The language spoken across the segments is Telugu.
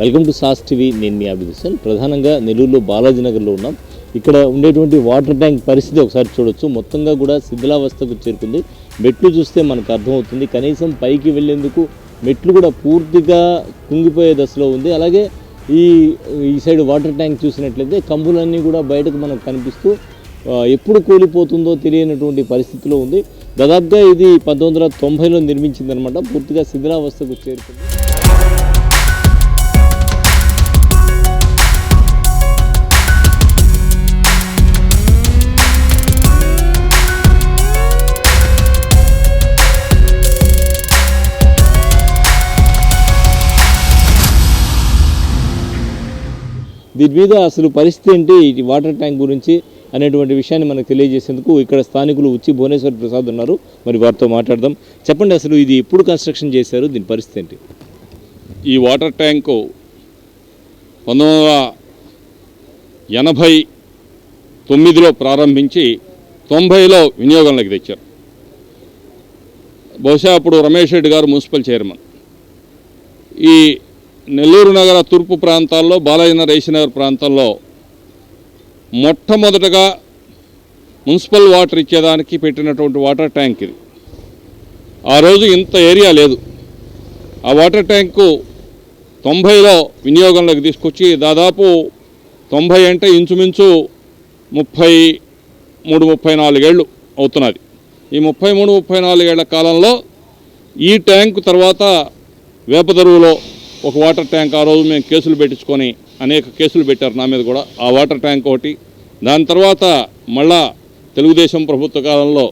వెల్కమ్ టు సాస్ టీవీ నేను మీ అభిదిషన్ ప్రధానంగా నెల్లూరులో బాలాజీ నగర్లో ఉన్నాం. ఇక్కడ ఉండేటువంటి వాటర్ ట్యాంక్ పరిస్థితి ఒకసారి చూడొచ్చు. మొత్తంగా కూడా శిథిలావస్థకు చేరుకుంది. మెట్లు చూస్తే మనకు అర్థమవుతుంది. కనీసం పైకి వెళ్ళేందుకు మెట్లు కూడా పూర్తిగా కుంగిపోయే దశలో ఉంది. అలాగే ఈ ఈ సైడ్ వాటర్ ట్యాంక్ చూసినట్లయితే కంబులన్నీ కూడా బయటకు మనకు కనిపిస్తూ ఎప్పుడు కూలిపోతుందో తెలియనటువంటి పరిస్థితిలో ఉంది. దాదాపుగా ఇది పంతొమ్మిది వందల తొంభైలో నిర్మించిందనమాట పూర్తిగా శిథిలావస్థకు చేరుకుంది. దీని మీద అసలు పరిస్థితి ఏంటి? ఈ వాటర్ ట్యాంక్ గురించి అనేటువంటి విషయాన్ని మనకు తెలియజేసేందుకు ఇక్కడ స్థానికులు వచ్చి భువనేశ్వర్ ప్రసాద్ ఉన్నారు. మరి వారితో మాట్లాడదాం. చెప్పండి అసలు ఇది ఎప్పుడు కన్స్ట్రక్షన్ చేశారు? దీని పరిస్థితి ఏంటి? ఈ వాటర్ ట్యాంకు పంతొమ్మిది ఎనభై తొమ్మిదిలో ప్రారంభించి తొంభైలో వినియోగంలోకి తెచ్చారు. బహుశా అప్పుడు రమేష్ రెడ్డి గారు మున్సిపల్ చైర్మన్. ఈ నెల్లూరు నగర తూర్పు ప్రాంతాల్లో బాలాజీనగర్ రైసినగర్ ప్రాంతంలో మొట్టమొదటగా మున్సిపల్ వాటర్ ఇచ్చేదానికి పెట్టినటువంటి వాటర్ ట్యాంక్ ఇది. ఆ రోజు ఇంత ఏరియా లేదు. ఆ వాటర్ ట్యాంకు తొంభైలో వినియోగంలోకి తీసుకొచ్చి దాదాపు తొంభై అంటే ఇంచుమించు ముప్పై మూడు ముప్పై నాలుగేళ్ళు అవుతున్నది. ఈ ముప్పై మూడు ముప్పై నాలుగేళ్ళ కాలంలో ఈ ట్యాంకు తర్వాత వేపదరువులో ఒక వాటర్ ట్యాంక్ ఆ రోజు మేము కేసులు పెట్టించుకొని అనేక కేసులు పెట్టారు నా మీద కూడా. ఆ వాటర్ ట్యాంక్ ఒకటి. దాని తర్వాత మళ్ళా తెలుగుదేశం ప్రభుత్వ కాలంలో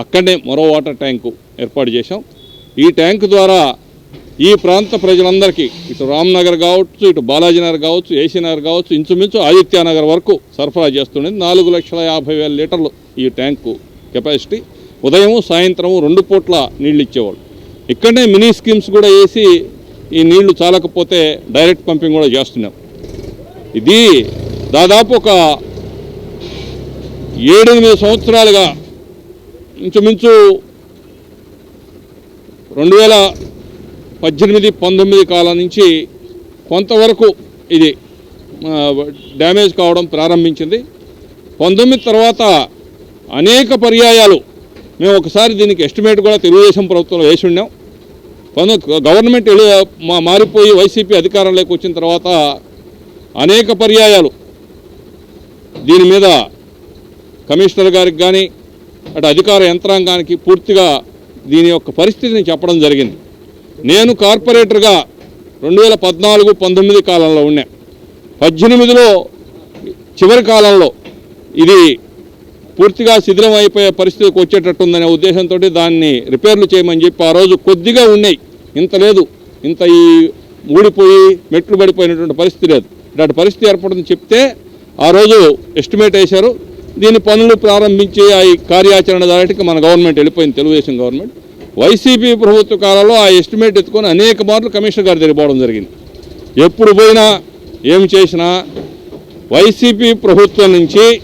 అక్కడనే మరో వాటర్ ట్యాంకు ఏర్పాటు చేశాం. ఈ ట్యాంకు ద్వారా ఈ ప్రాంత ప్రజలందరికీ ఇటు రామ్నగర్ కావచ్చు ఇటు బాలాజీనగర్ కావచ్చు ఏసీనగర్ కావచ్చు ఇంచుమించు ఆదిత్యనగర్ వరకు సరఫరా చేస్తుండేది. నాలుగు లక్షల యాభై వేల లీటర్లు ఈ ట్యాంకు కెపాసిటీ. ఉదయం సాయంత్రం రెండు పూట్ల నీళ్ళు ఇచ్చేవాళ్ళు. ఇక్కడనే మినీ స్కీమ్స్ కూడా వేసి ఈ నీళ్ళు చాలకపోతే డైరెక్ట్ పంపింగ్ కూడా చేస్తున్నాం. ఇది దాదాపు ఒక ఏడెనిమిది సంవత్సరాలుగా ఇంచుమించు రెండు వేల పద్దెనిమిది పంతొమ్మిది కాలం నుంచి కొంతవరకు ఇది డ్యామేజ్ కావడం ప్రారంభించింది. పంతొమ్మిది తర్వాత అనేక పర్యాయాలు మేము ఒకసారి దీనికి ఎస్టిమేట్ కూడా తెలుగుదేశం ప్రభుత్వంలో వేసి ఉన్నాం. గవర్నమెంట్ మా మారిపోయి వైసీపీ అధికారంలోకి వచ్చిన తర్వాత అనేక పర్యాయాలు దీని మీద కమిషనర్ గారికి కానీ అటు అధికార యంత్రాంగానికి పూర్తిగా దీని యొక్క పరిస్థితిని చెప్పడం జరిగింది. నేను కార్పొరేటర్గా రెండు వేల పద్నాలుగు పంతొమ్మిది కాలంలో ఉన్నా పద్దెనిమిదిలో చివరి కాలంలో ఇది పూర్తిగా శిథిలం అయిపోయే పరిస్థితికి వచ్చేటట్టుందనే ఉద్దేశంతో దాన్ని రిపేర్లు చేయమని చెప్పి ఆ రోజు కొద్దిగా ఉన్నాయి. ఇంత లేదు. ఇంత ఈ ఊడిపోయి మెట్లు పడిపోయినటువంటి పరిస్థితి లేదు. ఇలాంటి పరిస్థితి ఏర్పడిందని చెప్తే ఆ రోజు ఎస్టిమేట్ వేశారు. దీని పనులు ప్రారంభించి ఆ కార్యాచరణ దాటికి మన గవర్నమెంట్ వెళ్ళిపోయింది. తెలుగుదేశం గవర్నమెంట్. వైసీపీ ప్రభుత్వ కాలంలో ఆ ఎస్టిమేట్ ఎత్తుకొని అనేక మార్లు కమిషనర్ గారు దగ్గర జరిగింది. ఎప్పుడు పోయినా ఏం చేసినా వైసీపీ ప్రభుత్వం నుంచి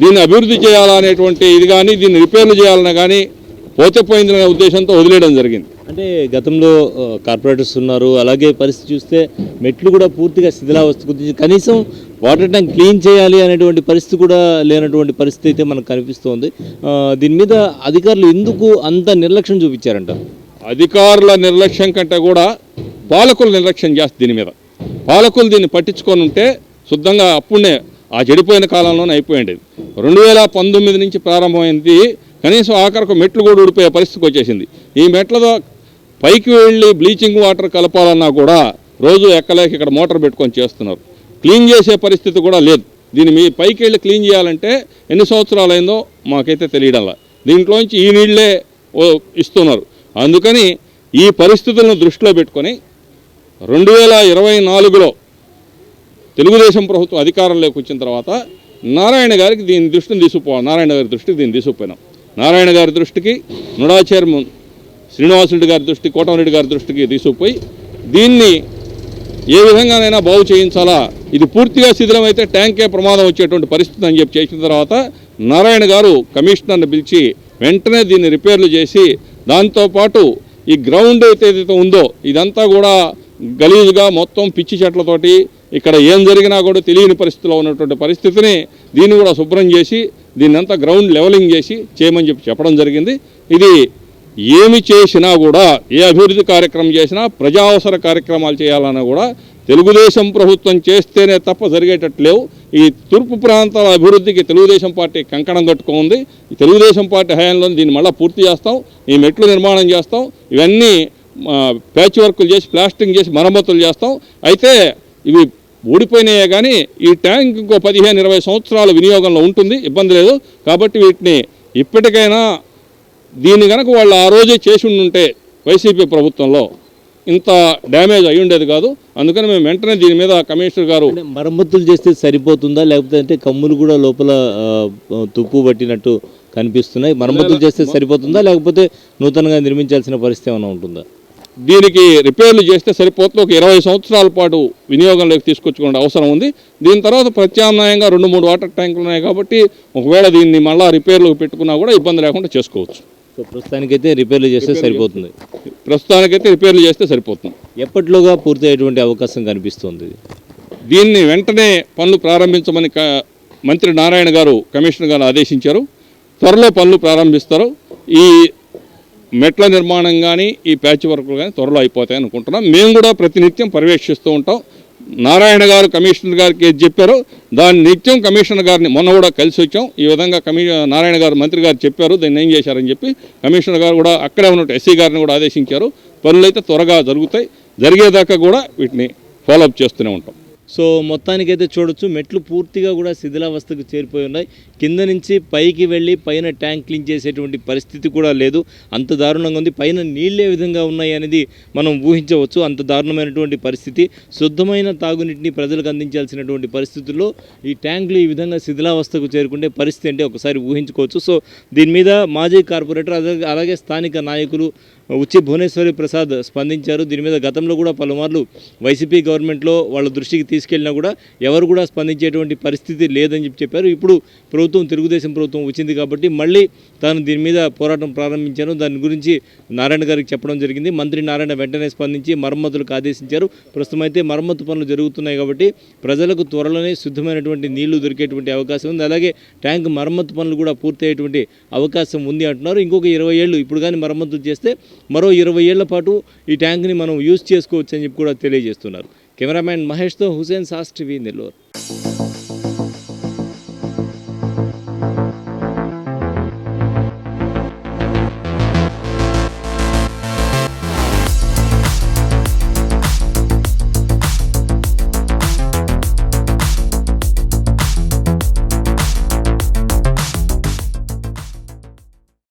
దీన్ని అభివృద్ధి చేయాలనేటువంటి ఇది కానీ దీన్ని రిపేర్లు చేయాలన్నా కానీ పోతే పోయిందనే ఉద్దేశంతో వదిలేయడం జరిగింది. అంటే గతంలో కార్పొరేటర్స్ ఉన్నారు. అలాగే పరిస్థితి చూస్తే మెట్లు కూడా పూర్తిగా శిథిలావస్థకు వచ్చి కనీసం వాటర్ ట్యాంక్ క్లీన్ చేయాలి అనేటువంటి పరిస్థితి కూడా లేనటువంటి పరిస్థితి అయితే మనకు కనిపిస్తోంది. దీని మీద అధికారులు ఎందుకు అంత నిర్లక్ష్యం చూపించారంట? అధికారుల నిర్లక్ష్యం కంటే కూడా పాలకుల నిర్లక్ష్యం చేస్తుంది దీని మీద. పాలకులు దీన్ని పట్టించుకొని ఉంటే శుద్ధంగా అప్పుడే ఆ చెడిపోయిన కాలంలోనే అయిపోయింది. రెండు వేల పంతొమ్మిది నుంచి ప్రారంభమైంది. కనీసం ఆఖరకు మెట్లు కూడా ఊడిపోయే పరిస్థితికి వచ్చేసింది. ఈ మెట్లతో పైకి వెళ్ళి బ్లీచింగ్ వాటర్ కలపాలన్నా కూడా రోజు ఎక్కలేక ఇక్కడ మోటార్ పెట్టుకొని చేస్తున్నారు. క్లీన్ చేసే పరిస్థితి కూడా లేదు. దీన్ని మీ పైకి వెళ్ళి క్లీన్ చేయాలంటే ఎన్ని సంవత్సరాలు అయిందో మాకైతే తెలియడంలా. దీంట్లోంచి ఈ నీళ్ళే ఇస్తున్నారు. అందుకని ఈ పరిస్థితులను దృష్టిలో పెట్టుకొని రెండు వేల ఇరవై నాలుగులో తెలుగుదేశం ప్రభుత్వం అధికారంలోకి వచ్చిన తర్వాత నారాయణ గారికి దీని దృష్టిని తీసుకుపోవాలి నారాయణ గారి దృష్టికి దీన్ని తీసుకుపోయినాం. నారాయణ గారి దృష్టికి నుడా చైర్మన్ శ్రీనివాసరెడ్డి గారి దృష్టి కోటమిరెడ్డి గారి దృష్టికి తీసుకుపోయి దీన్ని ఏ విధంగానైనా బాగు చేయించాలా? ఇది పూర్తిగా శిథిలమైతే ట్యాంకే ప్రమాదం వచ్చేటువంటి పరిస్థితి అని చెప్పి చేసిన తర్వాత నారాయణ గారు కమిషనర్ని పిలిచి వెంటనే దీన్ని రిపేర్లు చేసి దాంతోపాటు ఈ గ్రౌండ్ అయితే ఏదైతే ఉందో ఇదంతా కూడా గలీజుగా మొత్తం పిచ్చి చెట్లతోటి ఇక్కడ ఏం జరిగినా కూడా తెలియని పరిస్థితిలో ఉన్నటువంటి పరిస్థితిని దీన్ని కూడా శుభ్రం చేసి దీన్ని గ్రౌండ్ లెవెలింగ్ చేసి చేయమని చెప్పి చెప్పడం జరిగింది. ఇది ఏమి చేసినా కూడా ఏ అభివృద్ధి కార్యక్రమం చేసినా ప్రజా అవసర కార్యక్రమాలు చేయాలన్నా కూడా తెలుగుదేశం ప్రభుత్వం చేస్తేనే తప్ప జరిగేటట్లు లేవు. ఈ తూర్పు ప్రాంతాల అభివృద్ధికి తెలుగుదేశం పార్టీ కంకణం కట్టుకుంది. తెలుగుదేశం పార్టీ హయాంలో దీన్ని మళ్ళీ పూర్తి చేస్తాం. ఈ మెట్లు నిర్మాణం చేస్తాం. ఇవన్నీ ప్యాచ్ వర్కులు చేసి ప్లాస్టింగ్ చేసి మరమ్మతులు చేస్తాం. అయితే ఇవి ఊడిపోయినాయే కానీ ఈ ట్యాంక్ ఇంకో పదిహేను ఇరవై సంవత్సరాల వినియోగంలో ఉంటుంది ఇబ్బంది లేదు. కాబట్టి వీటిని ఇప్పటికైనా దీన్ని కనుక వాళ్ళు ఆ రోజే చేసి ఉంటే వైసీపీ ప్రభుత్వంలో ఇంత డ్యామేజ్ అయి ఉండేది కాదు. అందుకని మేము వెంటనే దీని మీద కమిషనర్ గారు మరమ్మతులు చేస్తే సరిపోతుందా? లేకపోతే అంటే కమ్ములు కూడా లోపల తుప్పు పట్టినట్టు కనిపిస్తున్నాయి. మరమ్మతులు చేస్తే సరిపోతుందా? లేకపోతే నూతనంగా నిర్మించాల్సిన పరిస్థితి ఏమైనా ఉంటుందా? దీనికి రిపేర్లు చేస్తే సరిపోతుంది ఒక ఇరవై సంవత్సరాల పాటు వినియోగంలోకి తీసుకొచ్చుకునే అవసరం ఉంది. దీని తర్వాత ప్రత్యామ్నాయంగా రెండు మూడు వాటర్ ట్యాంకులు ఉన్నాయి కాబట్టి ఒకవేళ దీన్ని మళ్ళా రిపేర్లు పెట్టుకున్నా కూడా ఇబ్బంది లేకుండా చేసుకోవచ్చు. సో ప్రస్తుతానికైతే రిపేర్లు చేస్తే సరిపోతుంది. ప్రస్తుతానికైతే రిపేర్లు చేస్తే సరిపోతుంది. ఎప్పట్లోగా పూర్తి అయ్యేటువంటి అవకాశం కనిపిస్తుంది? దీన్ని వెంటనే పనులు ప్రారంభించమని మంత్రి నారాయణ గారు కమిషనర్ గారు ఆదేశించారు. త్వరలో పనులు ప్రారంభిస్తారు. ఈ మెట్ల నిర్మాణం కానీ ఈ ప్యాచ్ వర్క్లు కానీ త్వరలో అయిపోతాయి అనుకుంటున్నాం. మేము కూడా ప్రతినిత్యం పర్యవేక్షిస్తూ ఉంటాం. నారాయణ గారు కమిషనర్ గారికి ఏది చెప్పారో దాన్ని నిత్యం కమిషనర్ గారిని మొన్న కూడా కలిసి వచ్చాం. ఈ విధంగా కమి నారాయణ గారు మంత్రి గారు చెప్పారు దాన్ని ఏం చేశారని చెప్పి కమిషనర్ గారు కూడా అక్కడే ఉన్నట్టు ఎస్సీ గారిని కూడా ఆదేశించారు. పనులు అయితే త్వరగా జరుగుతాయి. జరిగేదాకా కూడా వీటిని ఫాలోఅప్ చేస్తూనే ఉంటాం. సో మొత్తానికైతే చూడొచ్చు. మెట్లు పూర్తిగా కూడా శిథిలావస్థకు చేరిపోయి ఉన్నాయి. కింద నుంచి పైకి వెళ్ళి పైన ట్యాంక్ క్లీన్ చేసేటువంటి పరిస్థితి కూడా లేదు. అంత దారుణంగా ఉంది. పైన నీళ్ళే విధంగా ఉన్నాయి అనేది మనం ఊహించవచ్చు. అంత దారుణమైనటువంటి పరిస్థితి. శుద్ధమైన తాగునీటిని ప్రజలకు అందించాల్సినటువంటి పరిస్థితుల్లో ఈ ట్యాంకులు ఈ విధంగా శిథిలావస్థకు చేరుకుంటే పరిస్థితి అంటే ఒకసారి ఊహించుకోవచ్చు. సో దీని మీద మాజీ కార్పొరేటర్ అలాగే అలాగే స్థానిక నాయకులు ఉచ్చి భువనేశ్వరి ప్రసాద్ స్పందించారు. దీని మీద గతంలో కూడా పలుమార్లు వైసీపీ గవర్నమెంట్లో వాళ్ళ దృష్టికి తీసుకెళ్ళినా కూడా ఎవరు కూడా స్పందించేటువంటి పరిస్థితి లేదని చెప్పి చెప్పారు. ఇప్పుడు ప్రభుత్వం తెలుగుదేశం ప్రభుత్వం వచ్చింది కాబట్టి మళ్ళీ తాను దీని మీద పోరాటం ప్రారంభించాను దాని గురించి నారాయణ గారికి చెప్పడం జరిగింది. మంత్రి నారాయణ వెంటనే స్పందించి మరమ్మతులకు ఆదేశించారు. ప్రస్తుతం అయితే మరమ్మతు పనులు జరుగుతున్నాయి కాబట్టి ప్రజలకు త్వరలోనే శుద్ధమైనటువంటి నీళ్ళు దొరికేటువంటి అవకాశం ఉంది. అలాగే ట్యాంక్ మరమ్మతు పనులు కూడా పూర్తయ్యేటువంటి అవకాశం ఉంది అంటున్నారు. ఇంకొక ఇరవై ఏళ్ళు ఇప్పుడు కానీ మరమ్మతులు చేస్తే మరో ఇరవై ఏళ్ళ పాటు ఈ ట్యాంక్ని మనం యూజ్ చేసుకోవచ్చు అని చెప్పి కూడా తెలియజేస్తున్నారు. కెమెరామ్యాన్ మహేష్తో హుసేన్ సాస్ టీవీ నెల్లూరు.